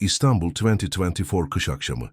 İstanbul 2024 kış akşamı.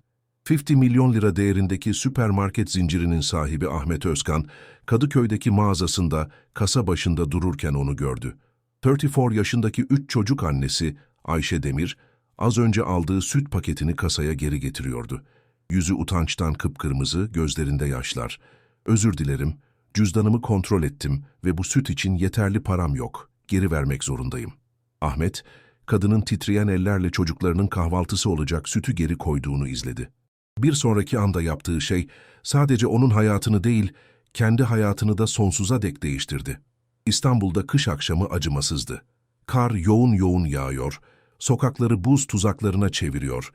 50 milyon lira değerindeki süpermarket zincirinin sahibi Ahmet Özkan, Kadıköy'deki mağazasında kasa başında dururken onu gördü. 34 yaşındaki 3 çocuk annesi Ayşe Demir, az önce aldığı süt paketini kasaya geri getiriyordu. Yüzü utançtan kıpkırmızı, gözlerinde yaşlar. Özür dilerim, cüzdanımı kontrol ettim ve bu süt için yeterli param yok. Geri vermek zorundayım. Ahmet, kadının titreyen ellerle çocuklarının kahvaltısı olacak sütü geri koyduğunu izledi. Bir sonraki anda yaptığı şey sadece onun hayatını değil, kendi hayatını da sonsuza dek değiştirdi. İstanbul'da kış akşamı acımasızdı. Kar yoğun yoğun yağıyor, sokakları buz tuzaklarına çeviriyor,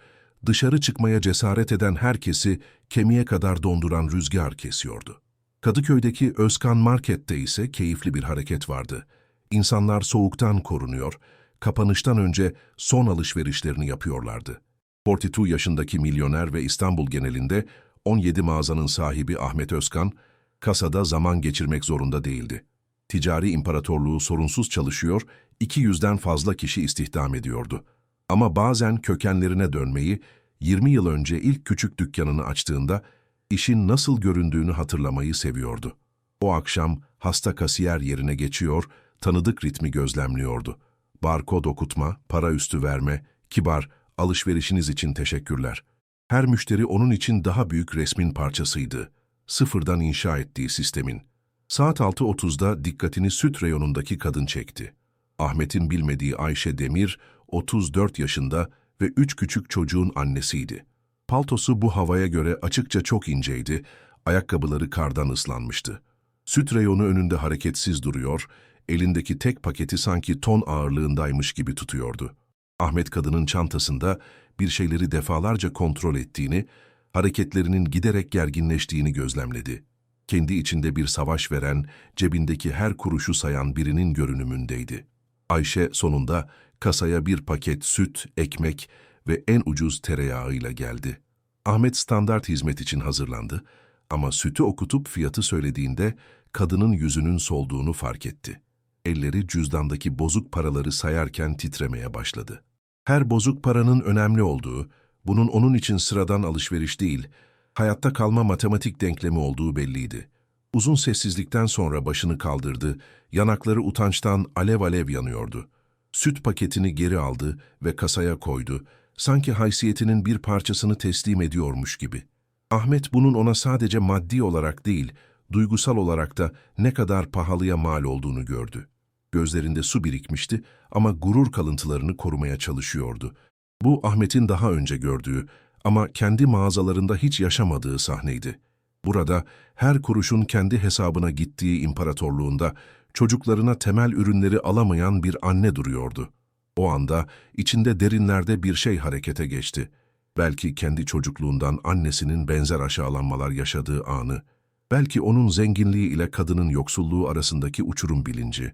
dışarı çıkmaya cesaret eden herkesi kemiğe kadar donduran rüzgar kesiyordu. Kadıköy'deki Özkan Market'te ise keyifli bir hareket vardı. İnsanlar soğuktan korunuyor, kapanıştan önce son alışverişlerini yapıyorlardı. 42 yaşındaki milyoner ve İstanbul genelinde 17 mağazanın sahibi Ahmet Özkan, kasada zaman geçirmek zorunda değildi. Ticari imparatorluğu sorunsuz çalışıyor, 200'den fazla kişi istihdam ediyordu. Ama bazen kökenlerine dönmeyi, 20 yıl önce ilk küçük dükkanını açtığında işin nasıl göründüğünü hatırlamayı seviyordu. O akşam hasta kasiyer yerine geçiyor, tanıdık ritmi gözlemliyordu. Barkod okutma, para üstü verme, kibar, alışverişiniz için teşekkürler. Her müşteri onun için daha büyük resmin parçasıydı. Sıfırdan inşa ettiği sistemin. Saat 6.30'da dikkatini süt reyonundaki kadın çekti. Ahmet'in bilmediği Ayşe Demir, 34 yaşında ve üç küçük çocuğun annesiydi. Paltosu bu havaya göre açıkça çok inceydi, ayakkabıları kardan ıslanmıştı. Süt reyonu önünde hareketsiz duruyor, elindeki tek paketi sanki ton ağırlığındaymış gibi tutuyordu. Ahmet kadının çantasında bir şeyleri defalarca kontrol ettiğini, hareketlerinin giderek gerginleştiğini gözlemledi. Kendi içinde bir savaş veren, cebindeki her kuruşu sayan birinin görünümündeydi. Ayşe sonunda kasaya bir paket süt, ekmek ve en ucuz tereyağıyla geldi. Ahmet standart hizmet için hazırlandı ama sütü okutup fiyatı söylediğinde kadının yüzünün solduğunu fark etti. Elleri cüzdandaki bozuk paraları sayarken titremeye başladı. Her bozuk paranın önemli olduğu, bunun onun için sıradan alışveriş değil, hayatta kalma matematik denklemi olduğu belliydi. Uzun sessizlikten sonra başını kaldırdı, yanakları utançtan alev alev yanıyordu. Süt paketini geri aldı ve kasaya koydu, sanki haysiyetinin bir parçasını teslim ediyormuş gibi. Ahmet bunun ona sadece maddi olarak değil, duygusal olarak da ne kadar pahalıya mal olduğunu gördü. Gözlerinde su birikmişti ama gurur kalıntılarını korumaya çalışıyordu. Bu Ahmet'in daha önce gördüğü ama kendi mağazalarında hiç yaşamadığı sahneydi. Burada her kuruşun kendi hesabına gittiği imparatorluğunda çocuklarına temel ürünleri alamayan bir anne duruyordu. O anda içinde derinlerde bir şey harekete geçti. Belki kendi çocukluğundan annesinin benzer aşağılanmalar yaşadığı anı, belki onun zenginliği ile kadının yoksulluğu arasındaki uçurum bilinci,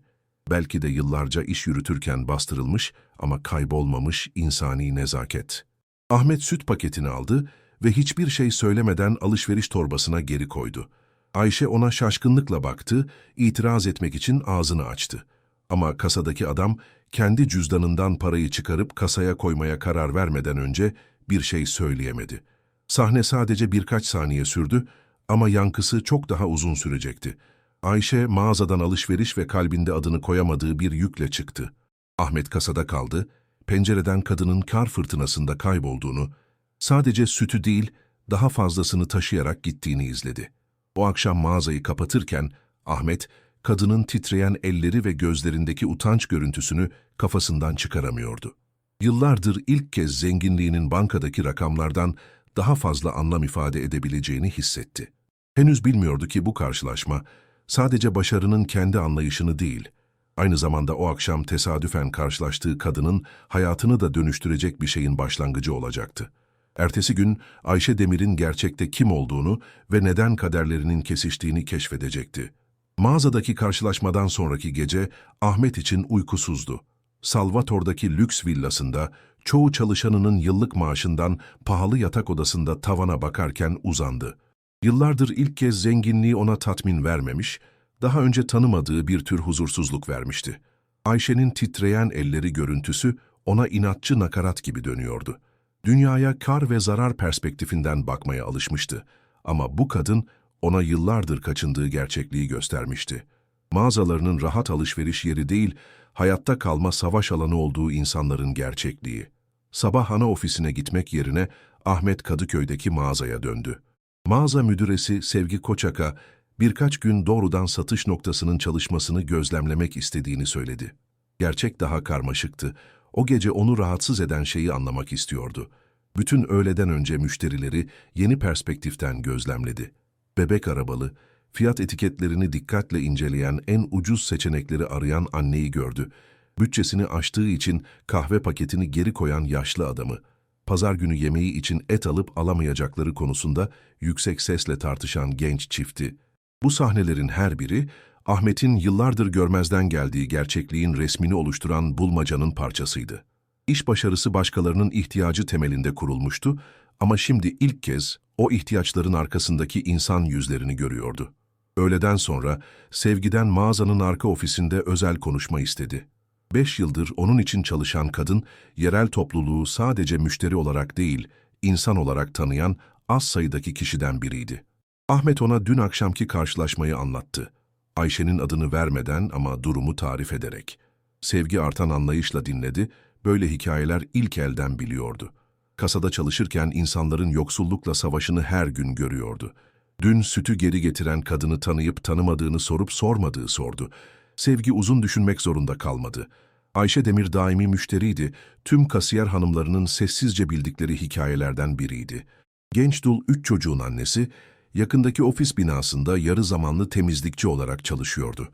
belki de yıllarca iş yürütürken bastırılmış ama kaybolmamış insani nezaket. Ahmet süt paketini aldı ve hiçbir şey söylemeden alışveriş torbasına geri koydu. Ayşe ona şaşkınlıkla baktı, itiraz etmek için ağzını açtı. Ama kasadaki adam kendi cüzdanından parayı çıkarıp kasaya koymaya karar vermeden önce bir şey söyleyemedi. Sahne sadece birkaç saniye sürdü ama yankısı çok daha uzun sürecekti. Ayşe mağazadan alışveriş ve kalbinde adını koyamadığı bir yükle çıktı. Ahmet kasada kaldı, pencereden kadının kar fırtınasında kaybolduğunu, sadece sütü değil daha fazlasını taşıyarak gittiğini izledi. O akşam mağazayı kapatırken Ahmet, kadının titreyen elleri ve gözlerindeki utanç görüntüsünü kafasından çıkaramıyordu. Yıllardır ilk kez zenginliğinin bankadaki rakamlardan daha fazla anlam ifade edebileceğini hissetti. Henüz bilmiyordu ki bu karşılaşma sadece başarının kendi anlayışını değil, aynı zamanda o akşam tesadüfen karşılaştığı kadının hayatını da dönüştürecek bir şeyin başlangıcı olacaktı. Ertesi gün Ayşe Demir'in gerçekte kim olduğunu ve neden kaderlerinin kesiştiğini keşfedecekti. Mağazadaki karşılaşmadan sonraki gece Ahmet için uykusuzdu. Salvatore'daki lüks villasında çoğu çalışanının yıllık maaşından pahalı yatak odasında tavana bakarken uzandı. Yıllardır ilk kez zenginliği ona tatmin vermemiş, daha önce tanımadığı bir tür huzursuzluk vermişti. Ayşe'nin titreyen elleri görüntüsü ona inatçı nakarat gibi dönüyordu. Dünyaya kar ve zarar perspektifinden bakmaya alışmıştı. Ama bu kadın ona yıllardır kaçındığı gerçekliği göstermişti. Mağazalarının rahat alışveriş yeri değil, hayatta kalma savaş alanı olduğu insanların gerçekliği. Sabah ana ofisine gitmek yerine Ahmet Kadıköy'deki mağazaya döndü. Mağaza müdüresi Sevgi Koçak'a birkaç gün doğrudan satış noktasının çalışmasını gözlemlemek istediğini söyledi. Gerçek daha karmaşıktı. O gece onu rahatsız eden şeyi anlamak istiyordu. Bütün öğleden önce müşterileri yeni perspektiften gözlemledi. Bebek arabalı, fiyat etiketlerini dikkatle inceleyen en ucuz seçenekleri arayan anneyi gördü. Bütçesini aştığı için kahve paketini geri koyan yaşlı adamı. Pazar günü yemeği için et alıp alamayacakları konusunda yüksek sesle tartışan genç çifti. Bu sahnelerin her biri, Ahmet'in yıllardır görmezden geldiği gerçekliğin resmini oluşturan bulmacanın parçasıydı. İş başarısı başkalarının ihtiyacı temelinde kurulmuştu ama şimdi ilk kez o ihtiyaçların arkasındaki insan yüzlerini görüyordu. Öğleden sonra Sevgi'den mağazanın arka ofisinde özel konuşma istedi. Beş yıldır onun için çalışan kadın, yerel topluluğu sadece müşteri olarak değil, insan olarak tanıyan az sayıdaki kişiden biriydi. Ahmet ona dün akşamki karşılaşmayı anlattı. Ayşe'nin adını vermeden ama durumu tarif ederek. Sevgi artan anlayışla dinledi, böyle hikayeler ilk elden biliyordu. Kasada çalışırken insanların yoksullukla savaşını her gün görüyordu. Dün sütü geri getiren kadını tanıyıp tanımadığını sorup sormadığı sordu. Sevgi uzun düşünmek zorunda kalmadı. Ayşe Demir daimi müşteriydi, tüm kasiyer hanımlarının sessizce bildikleri hikayelerden biriydi. Genç dul üç çocuğun annesi, yakındaki ofis binasında yarı zamanlı temizlikçi olarak çalışıyordu.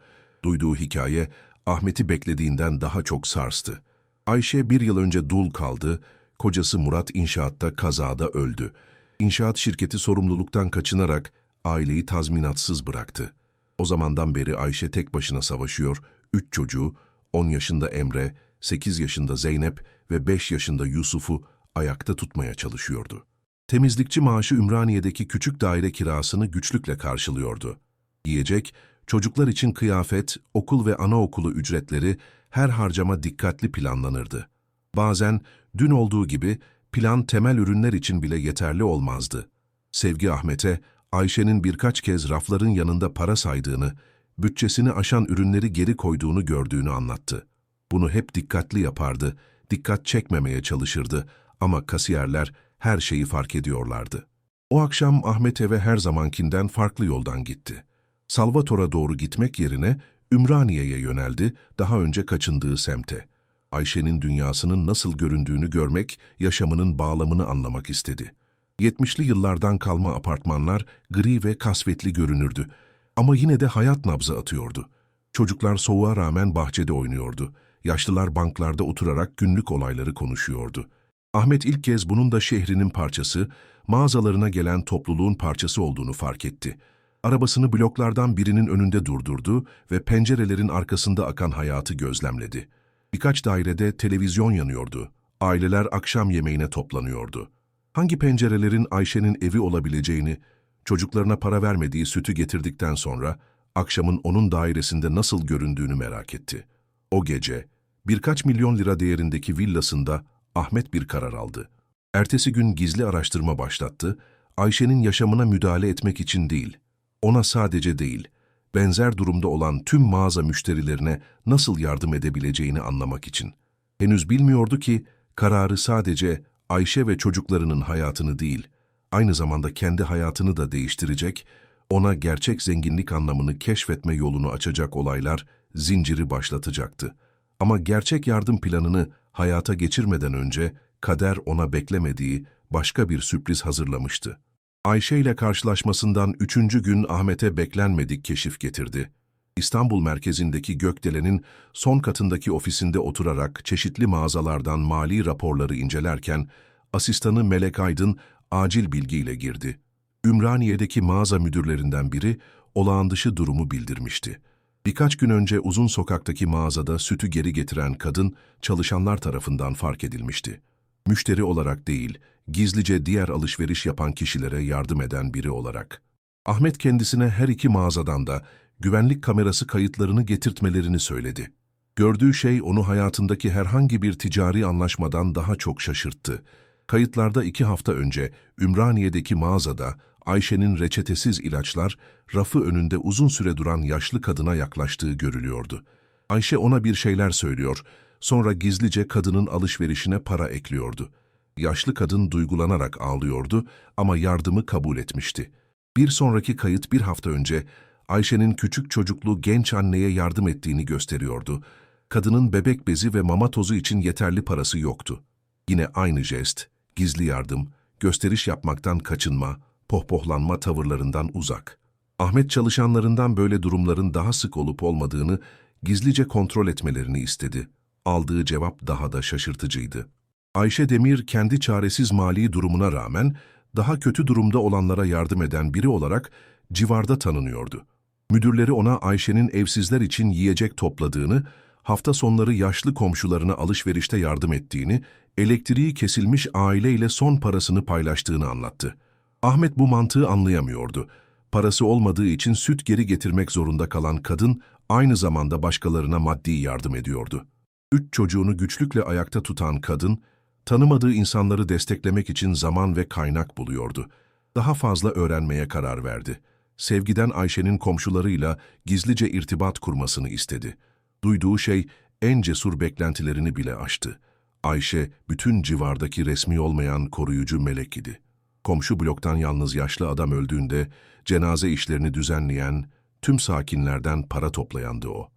Duyduğu hikaye, Ahmet'i beklediğinden daha çok sarstı. Ayşe bir yıl önce dul kaldı, kocası Murat inşaatta kazada öldü. İnşaat şirketi sorumluluktan kaçınarak aileyi tazminatsız bıraktı. O zamandan beri Ayşe tek başına savaşıyor, üç çocuğu, 10 yaşında Emre, 8 yaşında Zeynep ve 5 yaşında Yusuf'u ayakta tutmaya çalışıyordu. Temizlikçi maaşı Ümraniye'deki küçük daire kirasını güçlükle karşılıyordu. Yiyecek, çocuklar için kıyafet, okul ve anaokulu ücretleri her harcama dikkatli planlanırdı. Bazen dün olduğu gibi plan temel ürünler için bile yeterli olmazdı. Sevgi Ahmet'e Ayşe'nin birkaç kez rafların yanında para saydığını, bütçesini aşan ürünleri geri koyduğunu gördüğünü anlattı. Bunu hep dikkatli yapardı, dikkat çekmemeye çalışırdı ama kasiyerler her şeyi fark ediyorlardı. O akşam Ahmet eve her zamankinden farklı yoldan gitti. Salvator'a doğru gitmek yerine Ümraniye'ye yöneldi, daha önce kaçındığı semte. Ayşe'nin dünyasının nasıl göründüğünü görmek, yaşamının bağlamını anlamak istedi. 70'li yıllardan kalma apartmanlar gri ve kasvetli görünürdü. Ama yine de hayat nabzı atıyordu. Çocuklar soğuğa rağmen bahçede oynuyordu. Yaşlılar banklarda oturarak günlük olayları konuşuyordu. Ahmet ilk kez bunun da şehrinin parçası, mağazalarına gelen topluluğun parçası olduğunu fark etti. Arabasını bloklardan birinin önünde durdurdu ve pencerelerin arkasında akan hayatı gözlemledi. Birkaç dairede televizyon yanıyordu. Aileler akşam yemeğine toplanıyordu. Hangi pencerelerin Ayşe'nin evi olabileceğini, çocuklarına para vermediği sütü getirdikten sonra akşamın onun dairesinde nasıl göründüğünü merak etti. O gece birkaç milyon lira değerindeki villasında Ahmet bir karar aldı. Ertesi gün gizli araştırma başlattı, Ayşe'nin yaşamına müdahale etmek için değil, ona sadece değil, benzer durumda olan tüm mağaza müşterilerine nasıl yardım edebileceğini anlamak için. Henüz bilmiyordu ki kararı sadece Ayşe ve çocuklarının hayatını değil, aynı zamanda kendi hayatını da değiştirecek, ona gerçek zenginlik anlamını keşfetme yolunu açacak olaylar zinciri başlatacaktı. Ama gerçek yardım planını hayata geçirmeden önce kader ona beklemediği başka bir sürpriz hazırlamıştı. Ayşe ile karşılaşmasından üçüncü gün Ahmet'e beklenmedik keşif getirdi. İstanbul merkezindeki Gökdelen'in son katındaki ofisinde oturarak çeşitli mağazalardan mali raporları incelerken, asistanı Melek Aydın acil bilgiyle girdi. Ümraniye'deki mağaza müdürlerinden biri olağan dışı durumu bildirmişti. Birkaç gün önce uzun sokaktaki mağazada sütü geri getiren kadın çalışanlar tarafından fark edilmişti. Müşteri olarak değil, gizlice diğer alışveriş yapan kişilere yardım eden biri olarak. Ahmet kendisine her iki mağazadan da güvenlik kamerası kayıtlarını getirtmelerini söyledi. Gördüğü şey onu hayatındaki herhangi bir ticari anlaşmadan daha çok şaşırttı. Kayıtlarda iki hafta önce Ümraniye'deki mağazada Ayşe'nin reçetesiz ilaçlar rafı önünde uzun süre duran yaşlı kadına yaklaştığı görülüyordu. Ayşe ona bir şeyler söylüyor, sonra gizlice kadının alışverişine para ekliyordu. Yaşlı kadın duygulanarak ağlıyordu ama yardımı kabul etmişti. Bir sonraki kayıt bir hafta önce Ayşe'nin küçük çocuklu genç anneye yardım ettiğini gösteriyordu. Kadının bebek bezi ve mama tozu için yeterli parası yoktu. Yine aynı jest, gizli yardım, gösteriş yapmaktan kaçınma, pohpohlanma tavırlarından uzak. Ahmet çalışanlarından böyle durumların daha sık olup olmadığını gizlice kontrol etmelerini istedi. Aldığı cevap daha da şaşırtıcıydı. Ayşe Demir kendi çaresiz mali durumuna rağmen daha kötü durumda olanlara yardım eden biri olarak civarda tanınıyordu. Müdürleri ona Ayşe'nin evsizler için yiyecek topladığını, hafta sonları yaşlı komşularına alışverişte yardım ettiğini, elektriği kesilmiş aileyle son parasını paylaştığını anlattı. Ahmet bu mantığı anlayamıyordu. Parası olmadığı için süt geri getirmek zorunda kalan kadın, aynı zamanda başkalarına maddi yardım ediyordu. Üç çocuğunu güçlükle ayakta tutan kadın, tanımadığı insanları desteklemek için zaman ve kaynak buluyordu. Daha fazla öğrenmeye karar verdi. Sevgiden Ayşe'nin komşularıyla gizlice irtibat kurmasını istedi. Duyduğu şey en cesur beklentilerini bile aştı. Ayşe, bütün civardaki resmi olmayan koruyucu melek idi. Komşu bloktan yalnız yaşlı adam öldüğünde cenaze işlerini düzenleyen, tüm sakinlerden para toplayandı o.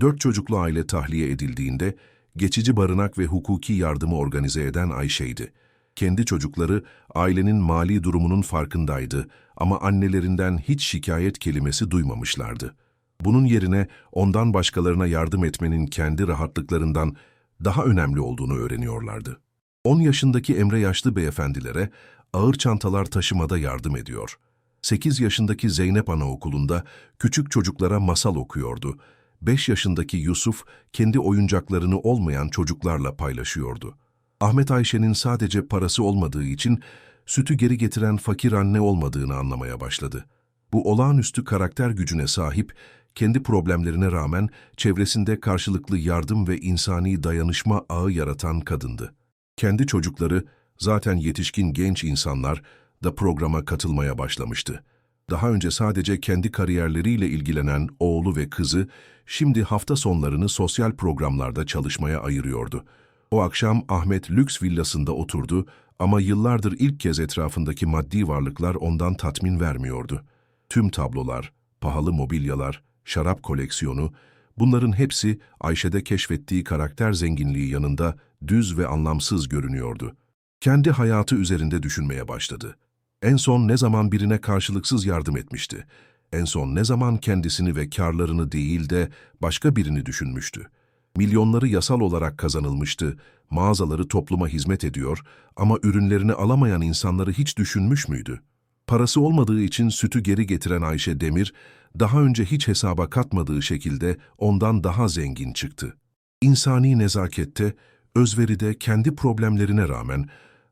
Dört çocuklu aile tahliye edildiğinde geçici barınak ve hukuki yardımı organize eden Ayşe'ydi. Kendi çocukları ailenin mali durumunun farkındaydı ama annelerinden hiç şikayet kelimesi duymamışlardı. Bunun yerine ondan başkalarına yardım etmenin kendi rahatlıklarından daha önemli olduğunu öğreniyorlardı. 10 yaşındaki Emre yaşlı beyefendilere ağır çantalar taşımada yardım ediyor. 8 yaşındaki Zeynep Anaokulu'nda küçük çocuklara masal okuyordu. 5 yaşındaki Yusuf kendi oyuncaklarını olmayan çocuklarla paylaşıyordu. Ahmet Ayşe'nin sadece parası olmadığı için sütü geri getiren fakir anne olmadığını anlamaya başladı. Bu olağanüstü karakter gücüne sahip, kendi problemlerine rağmen çevresinde karşılıklı yardım ve insani dayanışma ağı yaratan kadındı. Kendi çocukları, zaten yetişkin genç insanlar da programa katılmaya başlamıştı. Daha önce sadece kendi kariyerleriyle ilgilenen oğlu ve kızı, şimdi hafta sonlarını sosyal programlarda çalışmaya ayırıyordu. O akşam Ahmet lüks villasında oturdu ama yıllardır ilk kez etrafındaki maddi varlıklar ondan tatmin vermiyordu. Tüm tablolar, pahalı mobilyalar, şarap koleksiyonu, bunların hepsi Ayşe'de keşfettiği karakter zenginliği yanında düz ve anlamsız görünüyordu. Kendi hayatı üzerinde düşünmeye başladı. En son ne zaman birine karşılıksız yardım etmişti? En son ne zaman kendisini ve karlarını değil de başka birini düşünmüştü? Milyonları yasal olarak kazanılmıştı, mağazaları topluma hizmet ediyor ama ürünlerini alamayan insanları hiç düşünmüş müydü? Parası olmadığı için sütü geri getiren Ayşe Demir, daha önce hiç hesaba katmadığı şekilde ondan daha zengin çıktı. İnsani nezakette, özveride kendi problemlerine rağmen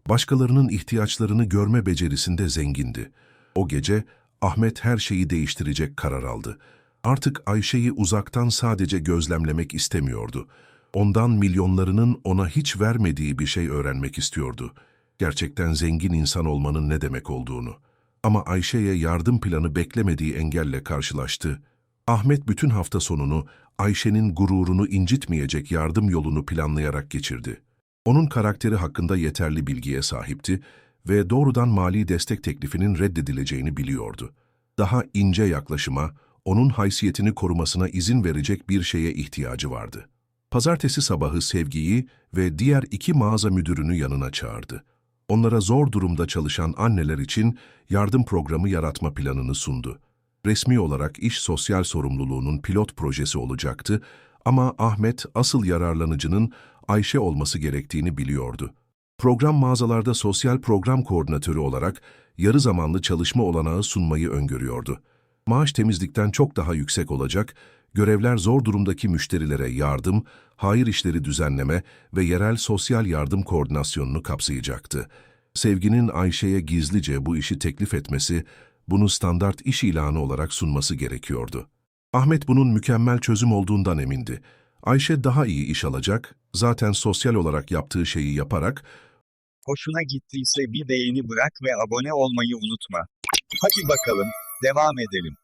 başkalarının ihtiyaçlarını görme becerisinde zengindi. O gece Ahmet her şeyi değiştirecek karar aldı. Artık Ayşe'yi uzaktan sadece gözlemlemek istemiyordu. Ondan milyonlarının ona hiç vermediği bir şey öğrenmek istiyordu. Gerçekten zengin insan olmanın ne demek olduğunu. Ama Ayşe'ye yardım planı beklemediği engelle karşılaştı. Ahmet bütün hafta sonunu Ayşe'nin gururunu incitmeyecek yardım yolunu planlayarak geçirdi. Onun karakteri hakkında yeterli bilgiye sahipti ve doğrudan mali destek teklifinin reddedileceğini biliyordu. Daha ince yaklaşıma, onun haysiyetini korumasına izin verecek bir şeye ihtiyacı vardı. Pazartesi sabahı Sevgi'yi ve diğer iki mağaza müdürünü yanına çağırdı. Onlara zor durumda çalışan anneler için yardım programı yaratma planını sundu. Resmi olarak iş sosyal sorumluluğunun pilot projesi olacaktı ama Ahmet asıl yararlanıcının Ayşe olması gerektiğini biliyordu. Program mağazalarda sosyal program koordinatörü olarak yarı zamanlı çalışma olanağı sunmayı öngörüyordu. Maaş temizlikten çok daha yüksek olacak, görevler zor durumdaki müşterilere yardım, hayır işleri düzenleme ve yerel sosyal yardım koordinasyonunu kapsayacaktı. Sevginin Ayşe'ye gizlice bu işi teklif etmesi, bunu standart iş ilanı olarak sunması gerekiyordu. Ahmet bunun mükemmel çözüm olduğundan emindi. Ayşe daha iyi iş alacak, zaten sosyal olarak yaptığı şeyi yaparak Hoşuna gittiyse bir beğeni bırak ve abone olmayı unutma. Hadi bakalım, devam edelim.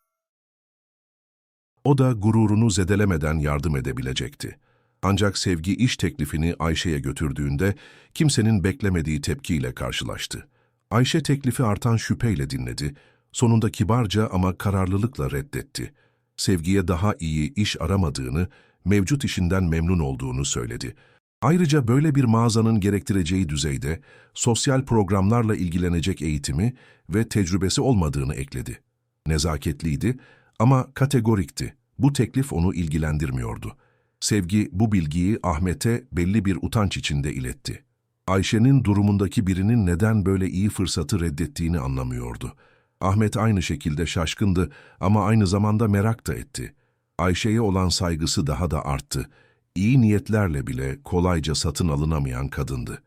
o da gururunu zedelemeden yardım edebilecekti. Ancak Sevgi iş teklifini Ayşe'ye götürdüğünde kimsenin beklemediği tepkiyle karşılaştı. Ayşe teklifi artan şüpheyle dinledi, sonunda kibarca ama kararlılıkla reddetti. Sevgi'ye daha iyi iş aramadığını, mevcut işinden memnun olduğunu söyledi. Ayrıca böyle bir mağazanın gerektireceği düzeyde sosyal programlarla ilgilenecek eğitimi ve tecrübesi olmadığını ekledi. Nezaketliydi ama kategorikti. Bu teklif onu ilgilendirmiyordu. Sevgi bu bilgiyi Ahmet'e belli bir utanç içinde iletti. Ayşe'nin durumundaki birinin neden böyle iyi fırsatı reddettiğini anlamıyordu. Ahmet aynı şekilde şaşkındı ama aynı zamanda merak da etti. Ayşe'ye olan saygısı daha da arttı. İyi niyetlerle bile kolayca satın alınamayan kadındı.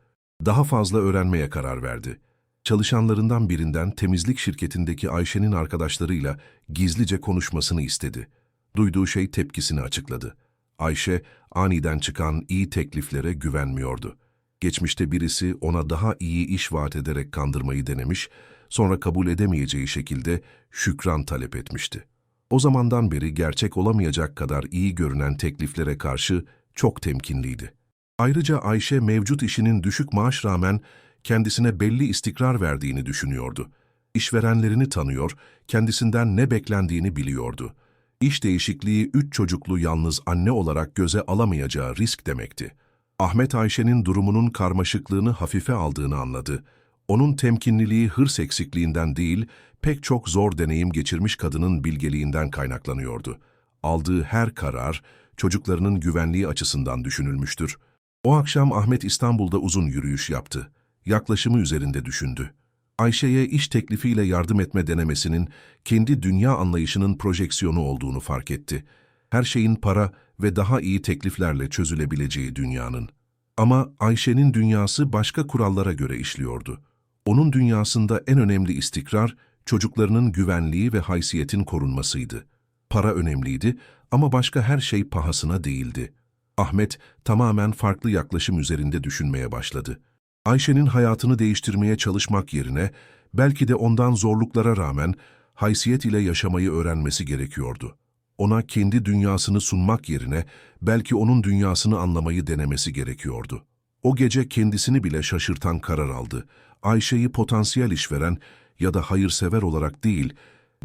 Daha fazla öğrenmeye karar verdi. Çalışanlarından birinden temizlik şirketindeki Ayşe'nin arkadaşlarıyla gizlice konuşmasını istedi. Duyduğu şey tepkisini açıkladı. Ayşe aniden çıkan iyi tekliflere güvenmiyordu. Geçmişte birisi ona daha iyi iş vaat ederek kandırmayı denemiş, sonra kabul edemeyeceği şekilde şükran talep etmişti. O zamandan beri gerçek olamayacak kadar iyi görünen tekliflere karşı çok temkinliydi. Ayrıca Ayşe mevcut işinin düşük maaş rağmen kendisine belli istikrar verdiğini düşünüyordu. İşverenlerini tanıyor, kendisinden ne beklendiğini biliyordu. İş değişikliği üç çocuklu yalnız anne olarak göze alamayacağı risk demekti. Ahmet Ayşe'nin durumunun karmaşıklığını hafife aldığını anladı. Onun temkinliliği hırs eksikliğinden değil, pek çok zor deneyim geçirmiş kadının bilgeliğinden kaynaklanıyordu. Aldığı her karar, çocuklarının güvenliği açısından düşünülmüştür. O akşam Ahmet İstanbul'da uzun yürüyüş yaptı. Yaklaşımı üzerinde düşündü. Ayşe'ye iş teklifiyle yardım etme denemesinin kendi dünya anlayışının projeksiyonu olduğunu fark etti. Her şeyin para ve daha iyi tekliflerle çözülebileceği dünyanın. Ama Ayşe'nin dünyası başka kurallara göre işliyordu. Onun dünyasında en önemli istikrar, çocuklarının güvenliği ve haysiyetin korunmasıydı. Para önemliydi ama başka her şey pahasına değildi. Ahmet tamamen farklı yaklaşım üzerinde düşünmeye başladı. Ayşe'nin hayatını değiştirmeye çalışmak yerine belki de ondan zorluklara rağmen haysiyet ile yaşamayı öğrenmesi gerekiyordu. Ona kendi dünyasını sunmak yerine belki onun dünyasını anlamayı denemesi gerekiyordu. O gece kendisini bile şaşırtan karar aldı. Ayşe'yi potansiyel işveren ya da hayırsever olarak değil,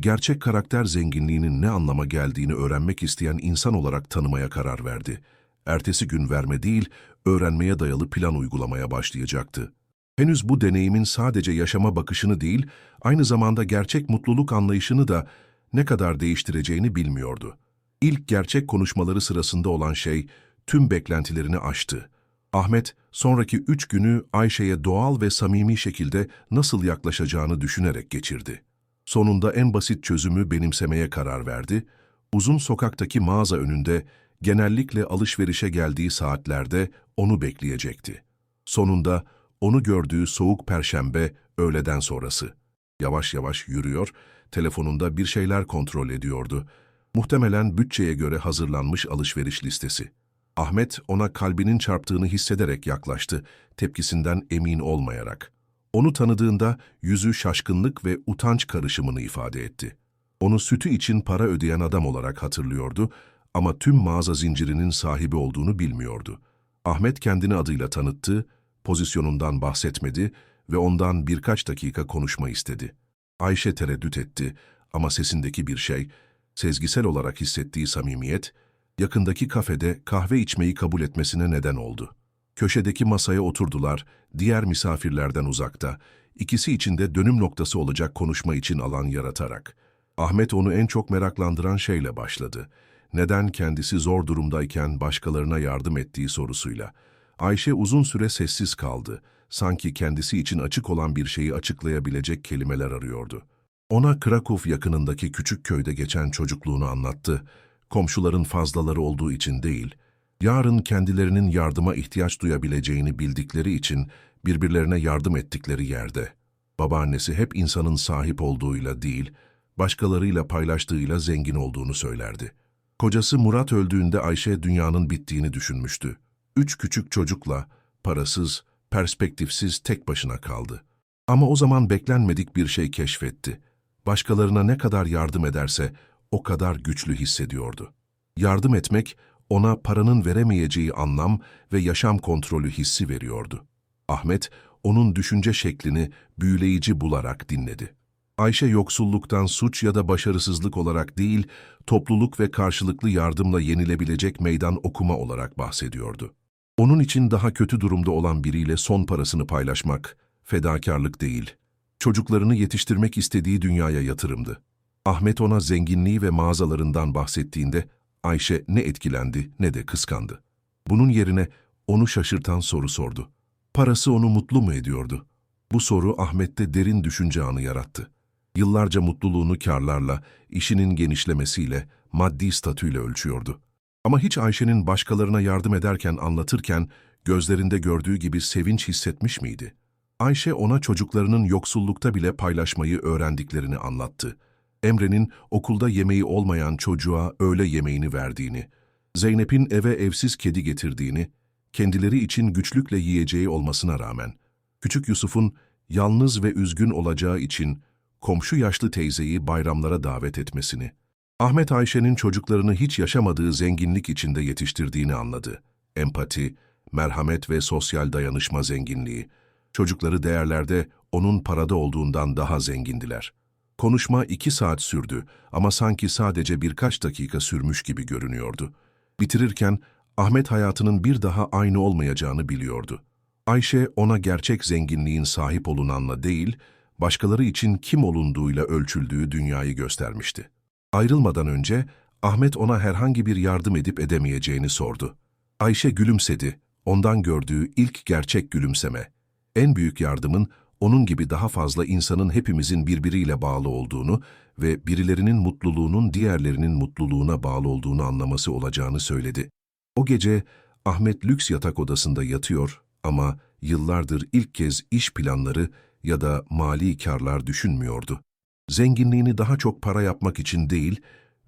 gerçek karakter zenginliğinin ne anlama geldiğini öğrenmek isteyen insan olarak tanımaya karar verdi. Ertesi gün verme değil, öğrenmeye dayalı plan uygulamaya başlayacaktı. Henüz bu deneyimin sadece yaşama bakışını değil, aynı zamanda gerçek mutluluk anlayışını da ne kadar değiştireceğini bilmiyordu. İlk gerçek konuşmaları sırasında olan şey tüm beklentilerini aştı. Ahmet, sonraki üç günü Ayşe'ye doğal ve samimi şekilde nasıl yaklaşacağını düşünerek geçirdi. Sonunda en basit çözümü benimsemeye karar verdi, uzun sokaktaki mağaza önünde genellikle alışverişe geldiği saatlerde onu bekleyecekti. Sonunda onu gördüğü soğuk perşembe öğleden sonrası. Yavaş yavaş yürüyor, telefonunda bir şeyler kontrol ediyordu. Muhtemelen bütçeye göre hazırlanmış alışveriş listesi. Ahmet ona kalbinin çarptığını hissederek yaklaştı, tepkisinden emin olmayarak. Onu tanıdığında yüzü şaşkınlık ve utanç karışımını ifade etti. Onu sütü için para ödeyen adam olarak hatırlıyordu ama tüm mağaza zincirinin sahibi olduğunu bilmiyordu. Ahmet kendini adıyla tanıttı, pozisyonundan bahsetmedi ve ondan birkaç dakika konuşma istedi. Ayşe tereddüt etti ama sesindeki bir şey, sezgisel olarak hissettiği samimiyet, yakındaki kafede kahve içmeyi kabul etmesine neden oldu. Köşedeki masaya oturdular, diğer misafirlerden uzakta, ikisi için de dönüm noktası olacak konuşma için alan yaratarak. Ahmet onu en çok meraklandıran şeyle başladı. Neden kendisi zor durumdayken başkalarına yardım ettiği sorusuyla. Ayşe uzun süre sessiz kaldı. Sanki kendisi için açık olan bir şeyi açıklayabilecek kelimeler arıyordu. Ona Krakow yakınındaki küçük köyde geçen çocukluğunu anlattı. Komşuların fazlaları olduğu için değil, yarın kendilerinin yardıma ihtiyaç duyabileceğini bildikleri için birbirlerine yardım ettikleri yerde. Babaannesi hep insanın sahip olduğuyla değil, başkalarıyla paylaştığıyla zengin olduğunu söylerdi. Kocası Murat öldüğünde Ayşe dünyanın bittiğini düşünmüştü. Üç küçük çocukla, parasız, perspektifsiz tek başına kaldı. Ama o zaman beklenmedik bir şey keşfetti. Başkalarına ne kadar yardım ederse o kadar güçlü hissediyordu. Yardım etmek ona paranın veremeyeceği anlam ve yaşam kontrolü hissi veriyordu. Ahmet onun düşünce şeklini büyüleyici bularak dinledi. Ayşe yoksulluktan suç ya da başarısızlık olarak değil, topluluk ve karşılıklı yardımla yenilebilecek meydan okuma olarak bahsediyordu. Onun için daha kötü durumda olan biriyle son parasını paylaşmak, fedakarlık değil, çocuklarını yetiştirmek istediği dünyaya yatırımdı. Ahmet ona zenginliği ve mağazalarından bahsettiğinde Ayşe ne etkilendi ne de kıskandı. Bunun yerine onu şaşırtan soru sordu. Parası onu mutlu mu ediyordu? Bu soru Ahmet'te derin düşünce anı yarattı. Yıllarca mutluluğunu karlarla, işinin genişlemesiyle, maddi statüyle ölçüyordu. Ama hiç Ayşe'nin başkalarına yardım ederken anlatırken gözlerinde gördüğü gibi sevinç hissetmiş miydi? Ayşe ona çocuklarının yoksullukta bile paylaşmayı öğrendiklerini anlattı. Emre'nin okulda yemeği olmayan çocuğa öğle yemeğini verdiğini, Zeynep'in eve evsiz kedi getirdiğini, kendileri için güçlükle yiyeceği olmasına rağmen, küçük Yusuf'un yalnız ve üzgün olacağı için komşu yaşlı teyzeyi bayramlara davet etmesini, Ahmet Ayşe'nin çocuklarını hiç yaşamadığı zenginlik içinde yetiştirdiğini anladı. Empati, merhamet ve sosyal dayanışma zenginliği. Çocukları değerlerde onun parada olduğundan daha zengindiler. Konuşma iki saat sürdü ama sanki sadece birkaç dakika sürmüş gibi görünüyordu. Bitirirken Ahmet hayatının bir daha aynı olmayacağını biliyordu. Ayşe ona gerçek zenginliğin sahip olunanla değil, başkaları için kim olunduğuyla ölçüldüğü dünyayı göstermişti. Ayrılmadan önce Ahmet ona herhangi bir yardım edip edemeyeceğini sordu. Ayşe gülümsedi, ondan gördüğü ilk gerçek gülümseme. En büyük yardımın onun gibi daha fazla insanın hepimizin birbiriyle bağlı olduğunu ve birilerinin mutluluğunun diğerlerinin mutluluğuna bağlı olduğunu anlaması olacağını söyledi. O gece Ahmet lüks yatak odasında yatıyor ama yıllardır ilk kez iş planları ya da mali karlar düşünmüyordu. Zenginliğini daha çok para yapmak için değil,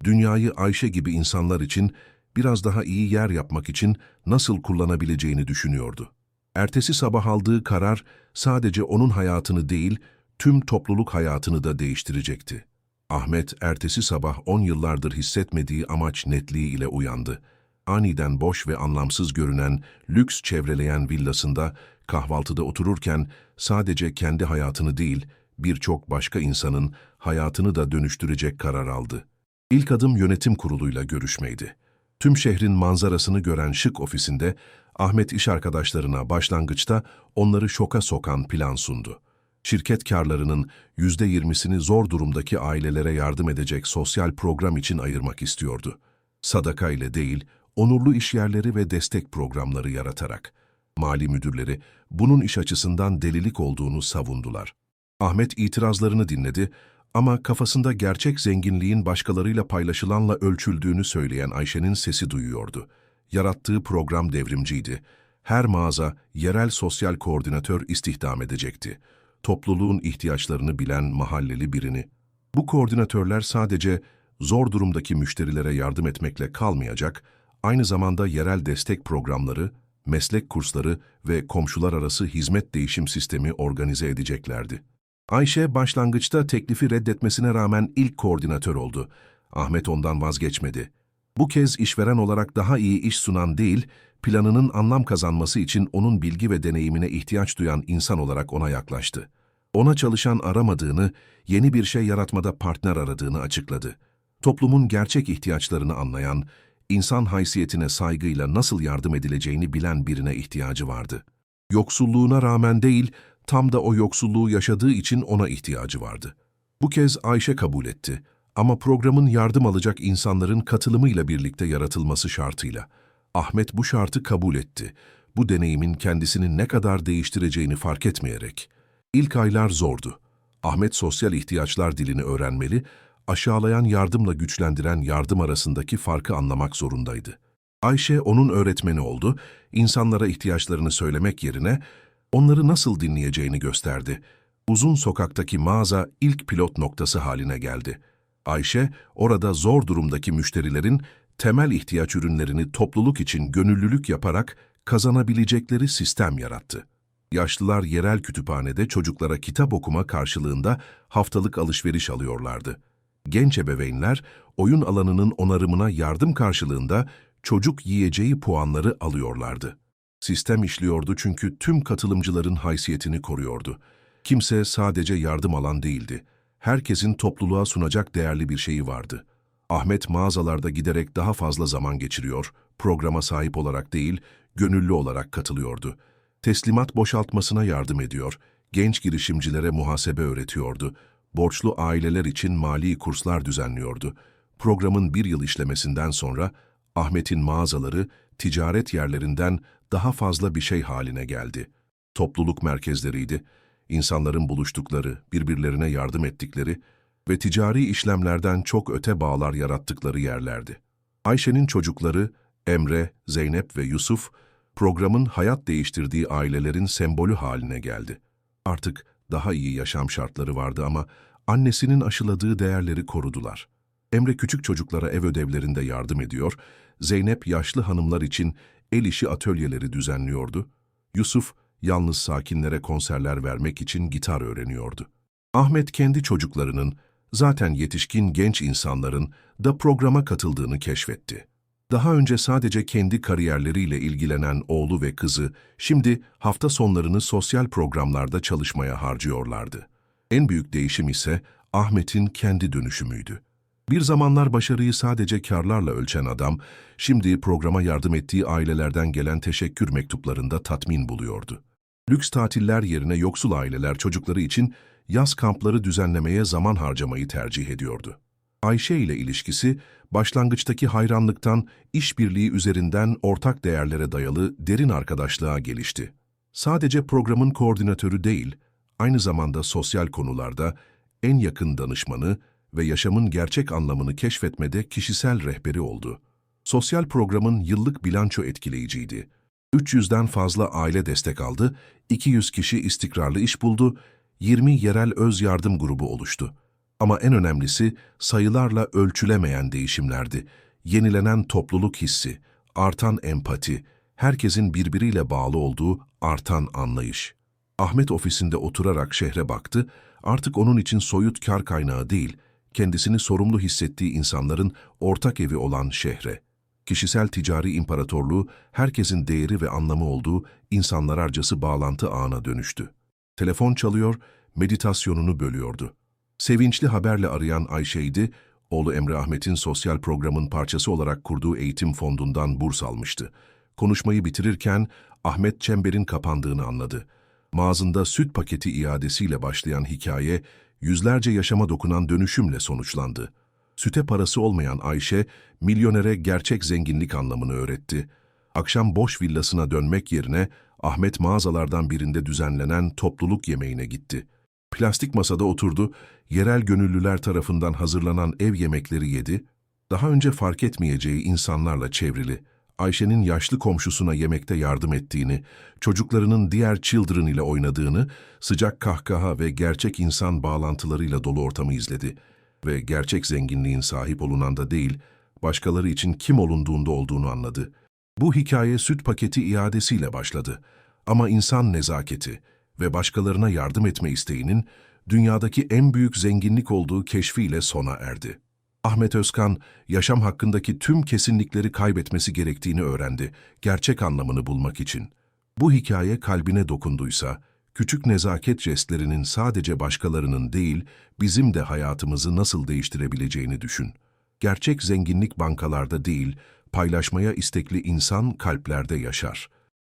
dünyayı Ayşe gibi insanlar için biraz daha iyi yer yapmak için nasıl kullanabileceğini düşünüyordu. Ertesi sabah aldığı karar sadece onun hayatını değil, tüm topluluk hayatını da değiştirecekti. Ahmet ertesi sabah on yıllardır hissetmediği amaç netliği ile uyandı. Aniden boş ve anlamsız görünen, lüks çevreleyen villasında kahvaltıda otururken sadece kendi hayatını değil, birçok başka insanın hayatını da dönüştürecek karar aldı. İlk adım yönetim kuruluyla görüşmeydi. Tüm şehrin manzarasını gören şık ofisinde Ahmet iş arkadaşlarına başlangıçta onları şoka sokan plan sundu. Şirket karlarının %20'sini zor durumdaki ailelere yardım edecek sosyal program için ayırmak istiyordu. Sadaka ile değil, onurlu işyerleri ve destek programları yaratarak. Mali müdürleri bunun iş açısından delilik olduğunu savundular. Ahmet itirazlarını dinledi ama kafasında gerçek zenginliğin başkalarıyla paylaşılanla ölçüldüğünü söyleyen Ayşe'nin sesi duyuyordu. Yarattığı program devrimciydi. Her mağaza yerel sosyal koordinatör istihdam edecekti. Topluluğun ihtiyaçlarını bilen mahalleli birini. Bu koordinatörler sadece zor durumdaki müşterilere yardım etmekle kalmayacak, aynı zamanda yerel destek programları, meslek kursları ve komşular arası hizmet değişim sistemi organize edeceklerdi. Ayşe başlangıçta teklifi reddetmesine rağmen ilk koordinatör oldu. Ahmet ondan vazgeçmedi. Bu kez işveren olarak daha iyi iş sunan değil, planının anlam kazanması için onun bilgi ve deneyimine ihtiyaç duyan insan olarak ona yaklaştı. Ona çalışan aramadığını, yeni bir şey yaratmada partner aradığını açıkladı. Toplumun gerçek ihtiyaçlarını anlayan, insan haysiyetine saygıyla nasıl yardım edileceğini bilen birine ihtiyacı vardı. Yoksulluğuna rağmen değil, tam da o yoksulluğu yaşadığı için ona ihtiyacı vardı. Bu kez Ayşe kabul etti ama programın yardım alacak insanların katılımıyla birlikte yaratılması şartıyla. Ahmet bu şartı kabul etti. Bu deneyimin kendisini ne kadar değiştireceğini fark etmeyerek. İlk aylar zordu. Ahmet sosyal ihtiyaçlar dilini öğrenmeli, aşağılayan yardımla güçlendiren yardım arasındaki farkı anlamak zorundaydı. Ayşe onun öğretmeni oldu, insanlara ihtiyaçlarını söylemek yerine onları nasıl dinleyeceğini gösterdi. Uzun sokaktaki mağaza ilk pilot noktası haline geldi. Ayşe, orada zor durumdaki müşterilerin temel ihtiyaç ürünlerini topluluk için gönüllülük yaparak kazanabilecekleri sistem yarattı. Yaşlılar yerel kütüphanede çocuklara kitap okuma karşılığında haftalık alışveriş alıyorlardı. Genç ebeveynler oyun alanının onarımına yardım karşılığında çocuk yiyeceği puanları alıyorlardı. Sistem işliyordu çünkü tüm katılımcıların haysiyetini koruyordu. Kimse sadece yardım alan değildi. Herkesin topluluğa sunacak değerli bir şeyi vardı. Ahmet mağazalarda giderek daha fazla zaman geçiriyor, programa sahip olarak değil, gönüllü olarak katılıyordu. Teslimat boşaltmasına yardım ediyor, genç girişimcilere muhasebe öğretiyordu, borçlu aileler için mali kurslar düzenliyordu. Programın bir yıl işlemesinden sonra Ahmet'in mağazaları ticaret yerlerinden daha fazla bir şey haline geldi. Topluluk merkezleriydi, insanların buluştukları, birbirlerine yardım ettikleri ve ticari işlemlerden çok öte bağlar yarattıkları yerlerdi. Ayşe'nin çocukları Emre, Zeynep ve Yusuf, programın hayat değiştirdiği ailelerin sembolü haline geldi. Artık daha iyi yaşam şartları vardı ama annesinin aşıladığı değerleri korudular. Emre küçük çocuklara ev ödevlerinde yardım ediyor, Zeynep yaşlı hanımlar için el işi atölyeleri düzenliyordu, Yusuf yalnız sakinlere konserler vermek için gitar öğreniyordu. Ahmet kendi çocuklarının, zaten yetişkin genç insanların da programa katıldığını keşfetti. Daha önce sadece kendi kariyerleriyle ilgilenen oğlu ve kızı, şimdi hafta sonlarını sosyal programlarda çalışmaya harcıyorlardı. En büyük değişim ise Ahmet'in kendi dönüşümüydü. Bir zamanlar başarıyı sadece karlarla ölçen adam, şimdi programa yardım ettiği ailelerden gelen teşekkür mektuplarında tatmin buluyordu. Lüks tatiller yerine yoksul aileler çocukları için yaz kampları düzenlemeye zaman harcamayı tercih ediyordu. Ayşe ile ilişkisi, başlangıçtaki hayranlıktan işbirliği üzerinden ortak değerlere dayalı derin arkadaşlığa gelişti. Sadece programın koordinatörü değil, aynı zamanda sosyal konularda en yakın danışmanı ve yaşamın gerçek anlamını keşfetmede kişisel rehberi oldu. Sosyal programın yıllık bilanço etkileyiciydi. 300'den fazla aile destek aldı, 200 kişi istikrarlı iş buldu, 20 yerel öz yardım grubu oluştu. Ama en önemlisi sayılarla ölçülemeyen değişimlerdi. Yenilenen topluluk hissi, artan empati, herkesin birbiriyle bağlı olduğu artan anlayış. Ahmet ofisinde oturarak şehre baktı, artık onun için soyut kar kaynağı değil, kendisini sorumlu hissettiği insanların ortak evi olan şehre. Kişisel ticari imparatorluğu, herkesin değeri ve anlamı olduğu insanlar harcası bağlantı ağına dönüştü. Telefon çalıyor, meditasyonunu bölüyordu. Sevinçli haberle arayan Ayşe'ydi, oğlu Emre Ahmet'in sosyal programın parçası olarak kurduğu eğitim fondundan burs almıştı. Konuşmayı bitirirken Ahmet çemberin kapandığını anladı. Mağazında süt paketi iadesiyle başlayan hikaye, yüzlerce yaşama dokunan dönüşümle sonuçlandı. Süte parası olmayan Ayşe, milyonere gerçek zenginlik anlamını öğretti. Akşam boş villasına dönmek yerine Ahmet mağazalardan birinde düzenlenen topluluk yemeğine gitti. Plastik masada oturdu, yerel gönüllüler tarafından hazırlanan ev yemekleri yedi, daha önce fark etmeyeceği insanlarla çevrili. Ayşe'nin yaşlı komşusuna yemekte yardım ettiğini, çocuklarının diğer children ile oynadığını, sıcak kahkaha ve gerçek insan bağlantılarıyla dolu ortamı izledi ve gerçek zenginliğin sahip olunanda değil, başkaları için kim olunduğunda olduğunu anladı. Bu hikaye süt paketi iadesiyle başladı. Ama insan nezaketi ve başkalarına yardım etme isteğinin dünyadaki en büyük zenginlik olduğu keşfiyle sona erdi. Ahmet Özkan, yaşam hakkındaki tüm kesinlikleri kaybetmesi gerektiğini öğrendi, gerçek anlamını bulmak için. Bu hikaye kalbine dokunduysa, küçük nezaket jestlerinin sadece başkalarının değil, bizim de hayatımızı nasıl değiştirebileceğini düşün. Gerçek zenginlik bankalarda değil, paylaşmaya istekli insan kalplerde yaşar.